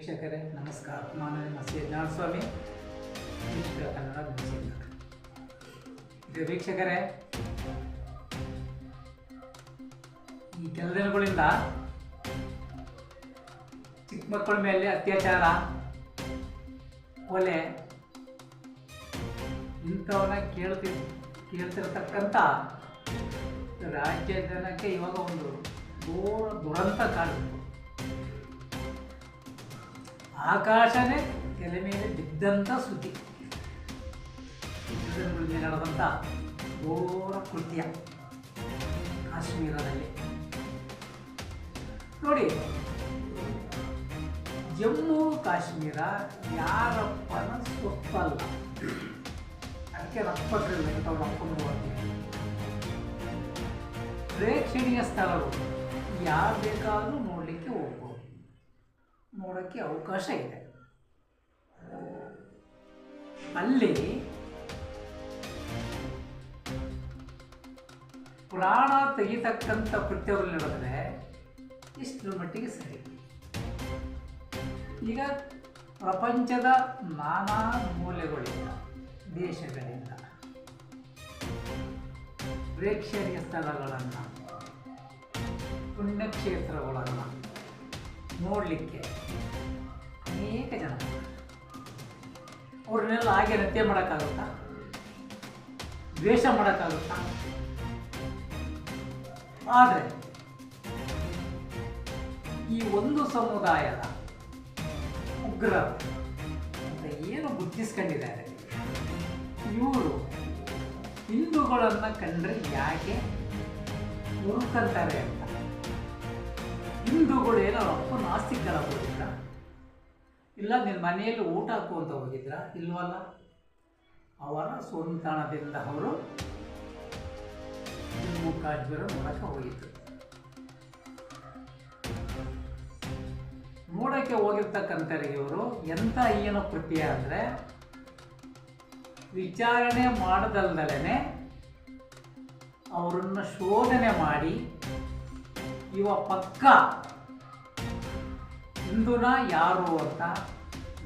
ವೀಕ್ಷಕರೇ, ನಮಸ್ಕಾರ. ನಾನು ನಿಮ್ಮ ಶ್ರೀನಾಥಸ್ವಾಮಿ. ಸ್ವಾಮಿ ವೀಕ್ಷಕ ಕನ್ನಡ ಇದು ವೀಕ್ಷಕರೇ, ಈ ಕೆಲ ಚಿಕ್ಕ ಮಕ್ಕಳ ಮೇಲೆ ಅತ್ಯಾಚಾರ, ಕೊಲೆ ಇಂಥವನ್ನ ಕೇಳ್ತಿ, ಕೇಳ್ತಿರ್ತಕ್ಕಂಥ ರಾಜ್ಯ ಜನಕ್ಕೆ ಇವಾಗ ಒಂದು ಘೋರ ದುರಂತ ಕಾಡುತ್ತೆ ಆಕಾಶನೇ ತಲೆ ಮೇಲೆ ಬಿದ್ದಂಥ ಸುದ್ದಿ. ಮುಂದೆ ನಡೆದಂಥ ಘೋರ ಕೃತ್ಯ ಕಾಶ್ಮೀರದಲ್ಲಿ. ನೋಡಿ, ಜಮ್ಮು ಕಾಶ್ಮೀರ ಯಾರಪ್ಪನ ಸ್ವತ್ತಲ್ಲ. ಅದಕ್ಕೆ ರಪ್ಪಟ್ರಿಲ್ಲ ತಾವು ಪ್ರೇಕ್ಷಣೀಯ ಸ್ಥಳಗಳು ಯಾರು ಬೇಕಾದರೂ ಹೋಗ್ಬೋದು ನೋಡೋಕ್ಕೆ ಅವಕಾಶ ಇದೆ. ಅಲ್ಲಿ ಪ್ರಾಣ ತೆಗಿತಕ್ಕಂಥ ಕೃತ್ಯಗಳು ನಡೆದ್ರೆ ಇಷ್ಟರ ಮಟ್ಟಿಗೆ ಸರಿ. ಈಗ ಪ್ರಪಂಚದ ನಾನಾ ಮೂಲೆಗಳಿಂದ, ದೇಶಗಳಿಂದ, ಪ್ರೇಕ್ಷಣೀಯ ಸ್ಥಳಗಳನ್ನು, ಪುಣ್ಯಕ್ಷೇತ್ರಗಳನ್ನು ನೋಡಲಿಕ್ಕೆ ಅನೇಕ ಜನ. ಅವ್ರನ್ನೆಲ್ಲ ಹಾಗೆ ನೃತ್ಯ ಮಾಡೋಕ್ಕಾಗುತ್ತಾ? ದ್ವೇಷ ಮಾಡೋಕ್ಕಾಗುತ್ತಾ? ಆದರೆ, ಈ ಒಂದು ಸಮುದಾಯದ ಉಗ್ರ ಅಂತ ಏನು ಗುರ್ತಿಸ್ಕೊಂಡಿದ್ದಾರೆ? ಇವರು ಹಿಂದೂಗಳನ್ನು ಕಂಡ್ರೆ ಯಾಕೆ? ಹುಡುಕಂತಾರೆ ಹಿಂದೂಗಳು ಏನೋ ಅಪ್ಪ ನಾಸ್ತಿಕರ ಹೋಗಿದ್ರ ಇಲ್ಲ, ನಿನ್ನ ಮನೆಯಲ್ಲಿ ಊಟ ಹಾಕುವಂತ ಹೋಗಿದ್ರ? ಇಲ್ವಲ್ಲ? ಅವರ ಸಂತಾನದಿಂದ ಅವರು ಜಮ್ಮು ಕಾಶ್ಮೀರ ಮೂಲಕ ಹೋಗಿದ್ರು. ನೋಡಕ್ಕೆ ಹೋಗಿರ್ತಕ್ಕಂಥವ್ರಿಗೆ ಇವರು ಎಂಥ ಏನೋ ಕೃತಿಯ ಅಂದರೆ ವಿಚಾರಣೆ ಮಾಡದಲ್ದಲೇ ಅವರನ್ನು ಶೋಧನೆ ಮಾಡಿ ಇವ ಪಕ್ಕ. ಹಿಂದೂನ ಯಾರು ಅಂತ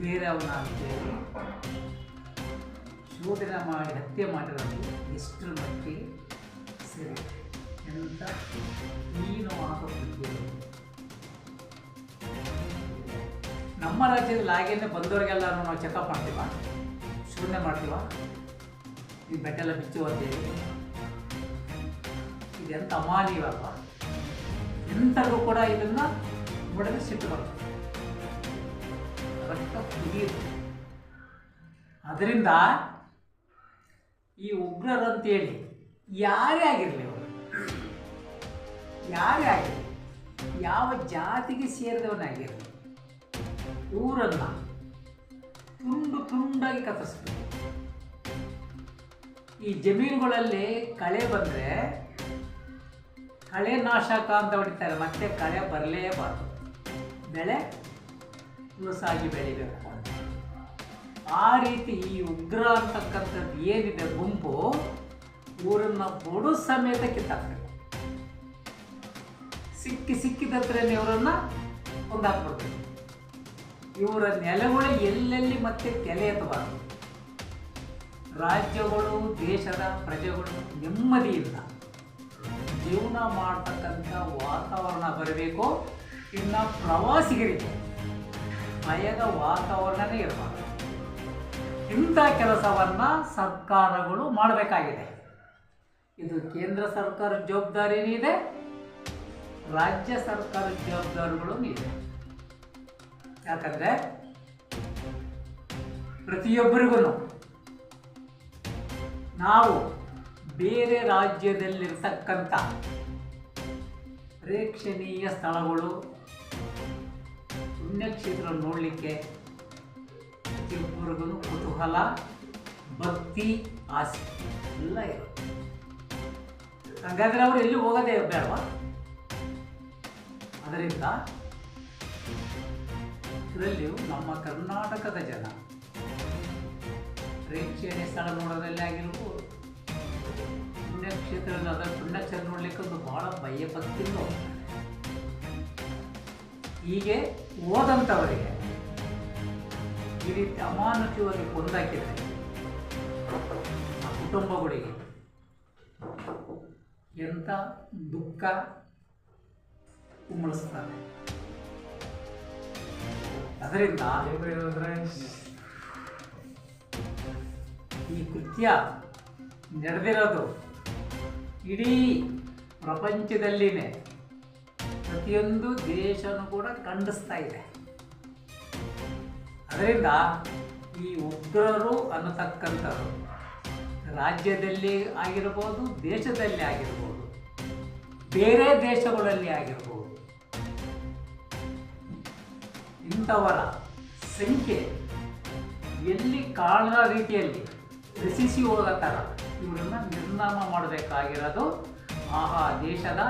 ಬೇರೆಯವನ ಅಂತೇಳಿ ಮಾಡಿ, ಹತ್ಯೆ ಮಾಡಿರೋದು ಎಷ್ಟು ಮಟ್ಟಿಗೆ ಸರಿ ಎಂತ ನೀನು ಆಗೋಗ್ತಿದ್ದೀವಿ ನಮ್ಮ ರಾಜ್ಯದಲ್ಲಿ ಹಾಗೇನೆ ಬಂದವರಿಗೆಲ್ಲ ನಾವು ಚೆಕಪ್ ಮಾಡ್ತೀವ? ಶೂನ್ಯ ಮಾಡ್ತೀವ? ಈ ಬೆಟ್ಟೆಲ್ಲ ಬಿಚ್ಚು ಅಂತೇಳಿ ಇದೆಂತ ಅಮಾನೀಯಲ್ವಾ ಎಂಥಗೂ ಕೂಡ ಇದನ್ನ ಒಡೆದು ಸಿಟ್ಟು ಬರ್ತದೆ ರಕ್ತ ಅದರಿಂದ ಈ ಉಗ್ರರು ಅಂತೇಳಿ ಯಾರೇ ಆಗಿರಲಿ ಅವರು, ಯಾರೇ ಆಗಿರಲಿ, ಯಾವ ಜಾತಿಗೆ ಸೇರಿದವನಾಗಿರಲಿ, ಊರನ್ನ ತುಂಡು ತುಂಡಾಗಿ ಕತ್ತರಿಸ್ಬೇಕು. ಈ ಜಮೀನುಗಳಲ್ಲಿ ಕಳೆ ಬಂದರೆ ಕಳೆ ನಾಶಕ ಅಂತ ಹೊಡಿತಾರೆ ಮತ್ತೆ ಕಳೆ ಬರಲೇಬಾರ್ದು. ಬೆಳೆ ಹುಲಸಾಗಿ ಬೆಳಿಬೇಕು ಆ ರೀತಿ ಈ ಉಗ್ರ ಅಂತಕ್ಕಂಥದ್ದು ಏನಿದೆ ಗುಂಪು, ಊರನ್ನ ಬಡ ಸಮೇತ ಕಿತ್ತಾಕ್ಬೇಕು ಸಿಕ್ಕಿ ಸಿಕ್ಕಿದತ್ರ ಇವರನ್ನ ಕೊಂದಾಕ್ಬಿಡ್ಬೇಕು ಇವರ ನೆಲೆಗಳು ಎಲ್ಲೆಲ್ಲಿ ಮತ್ತೆ ತಲೆ ರಾಜ್ಯಗಳು, ದೇಶದ ಪ್ರಜೆಗಳು ನೆಮ್ಮದಿಯಿಂದ ಜೀವನ ಮಾಡ್ತಕ್ಕಂಥ ವಾತಾವರಣ ಬರಬೇಕು. ಇನ್ನು ಪ್ರವಾಸಿಗರಿಗೆ ಭಯದ ವಾತಾವರಣನೇ ಇರಬಾರ್ದು. ಇಂಥ ಕೆಲಸವನ್ನು ಸರ್ಕಾರಗಳು ಮಾಡಬೇಕಾಗಿದೆ. ಇದು ಕೇಂದ್ರ ಸರ್ಕಾರದ ಜವಾಬ್ದಾರಿನೂ ಇದೆ, ರಾಜ್ಯ ಸರ್ಕಾರದ ಜವಾಬ್ದಾರಿಗಳು ಇದೆ. ಯಾಕಂದರೆ ಪ್ರತಿಯೊಬ್ಬರಿಗೂ ನಾವು ಬೇರೆ ರಾಜ್ಯದಲ್ಲಿರ್ತಕ್ಕಂಥ ಪ್ರೇಕ್ಷಣೀಯ ಸ್ಥಳಗಳು, ಪುಣ್ಯಕ್ಷೇತ್ರ ನೋಡಲಿಕ್ಕೆ ಪ್ರತಿಯೊಬ್ಬರಿಗೂ ಕುತೂಹಲ, ಭಕ್ತಿ, ಆಸೆ ಎಲ್ಲ ಇರುತ್ತೆ. ಹಾಗಾದರೆ ಅವರು ಎಲ್ಲಿ ಹೋಗೋದೇ ಬೇಡವಾ? ಅದರಿಂದ ಇದರಲ್ಲಿಯೂ ನಮ್ಮ ಕರ್ನಾಟಕದ ಜನ ಪ್ರೇಕ್ಷಣೀಯ ಸ್ಥಳ ನೋಡೋದಲ್ಲೇ ಆಗಿರ್ಬೋದು ಪುಣ್ಯಕ್ಷೇತ್ರದಲ್ಲಿ ಅದರ ಪುಣ್ಯಕ್ಷೇತ್ರ ನೋಡ್ಲಿಕ್ಕೆ ಒಂದು ಬಹಳ ಭಯ ಪಕ್ಕಿತ್ತು ಹೀಗೆ ಹೋದಂಥವರಿಗೆ ಈ ರೀತಿ ಅಮಾನುಷವಾಗಿ ಕೊಂದಾಕಿದರೆ ಆ ಕುಟುಂಬಗಳಿಗೆ ಎಂಥ ದುಃಖ ಉಮ್ಮಳಿಸ್ತಾರೆ. ಅದರಿಂದ ಈ ಕೃತ್ಯ ನಡೆದಿರೋದು ಇಡೀ ಪ್ರಪಂಚದಲ್ಲಿನೇ ಪ್ರತಿಯೊಂದು ದೇಶನೂ ಕೂಡ ಖಂಡಿಸ್ತಾ ಇದೆ. ಅದರಿಂದ ಈ ಉಗ್ರರು ಅನ್ನತಕ್ಕಂಥವ್ರು ರಾಜ್ಯದಲ್ಲಿ ಆಗಿರ್ಬೋದು, ದೇಶದಲ್ಲಿ ಆಗಿರ್ಬೋದು, ಬೇರೆ ದೇಶಗಳಲ್ಲಿ ಆಗಿರ್ಬೋದು, ಇಂಥವರ ಸಂಖ್ಯೆ ಎಲ್ಲಿ ಕಾಣದ ರೀತಿಯಲ್ಲಿ ರಚಿಸಿ ಹೋದ ಥರ ಇವರನ್ನು ನಿರ್ನಾಮ ಮಾಡಬೇಕಾಗಿರೋದು ಆ ದೇಶದ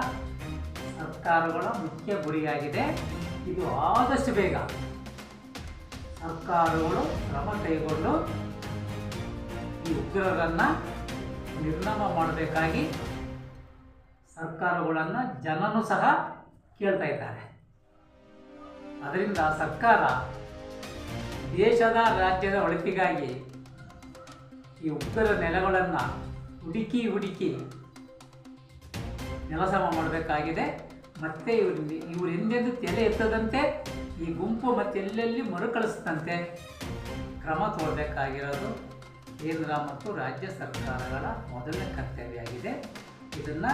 ಸರ್ಕಾರಗಳ ಮುಖ್ಯ ಗುರಿಯಾಗಿದೆ. ಇದು ಆದಷ್ಟು ಬೇಗ ಸರ್ಕಾರಗಳು ಕ್ರಮ ಕೈಗೊಂಡು ಈ ಉಗ್ರರನ್ನು ನಿರ್ನಾಮ ಮಾಡಬೇಕಾಗಿ ಸರ್ಕಾರಗಳನ್ನು ಜನನು ಸಹ ಕೇಳ್ತಾ ಇದ್ದಾರೆ. ಅದರಿಂದ ಸರ್ಕಾರ ದೇಶದ ರಾಜ್ಯದ ಒಳಿತಿಗಾಗಿ ಈ ಉಗ್ರರ ನೆಲೆಗಳನ್ನು ಹುಡುಕಿ ಹುಡುಕಿ ನೆಲಸಮ ಮಾಡಬೇಕಾಗಿದೆ. ಮತ್ತೆ ಇವ್ರು ಇವ್ರು ಎಂದೆಂದು ತಲೆ ಎತ್ತದಂತೆ ಈ ಗುಂಪು ಮತ್ತೆ ಎಲ್ಲೆಲ್ಲಿ ಮರುಕಳಿಸದಂತೆ ಕ್ರಮ ತಗೊಳ್ಬೇಕಾಗಿರೋದು ಕೇಂದ್ರ ಮತ್ತು ರಾಜ್ಯ ಸರ್ಕಾರಗಳ ಮೊದಲನೇ ಕರ್ತವ್ಯ ಆಗಿದೆ ಇದನ್ನು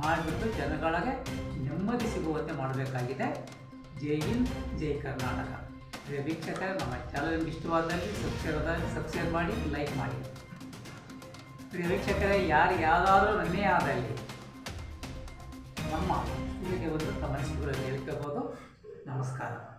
ಮಾಡಿಬಿಟ್ಟು ಜನಗಳಿಗೆ ನೆಮ್ಮದಿ ಸಿಗುವಂತೆ ಮಾಡಬೇಕಾಗಿದೆ. ಜೈ ಹಿಂದ್, ಜೈ ಕರ್ನಾಟಕ. ವೀಕ್ಷಕರೇ, ನಮ್ಮ ಚಾನಲ್ ಇಷ್ಟವಾದಲ್ಲಿ ಸಬ್ಸ್ಕ್ರೈಬ್ ಸಬ್ಸ್ಕ್ರೈಬ್ ಮಾಡಿ, ಲೈಕ್ ಮಾಡಿ. ಪ್ರಿಯ ವೀಕ್ಷಕರೇ ಯಾರು ಯಾವುದಾದ್ರೂ ರನ್ನೇ ಆದಲ್ಲಿ. ನಮ್ಮ ಇಲ್ಲಿಗೆ ಬಂದು ತಮ್ಮ ಅನಿಸಿಕೆಗಳನ್ನು ಹೇಳ್ಕೋಬೋದು. ನಮಸ್ಕಾರ.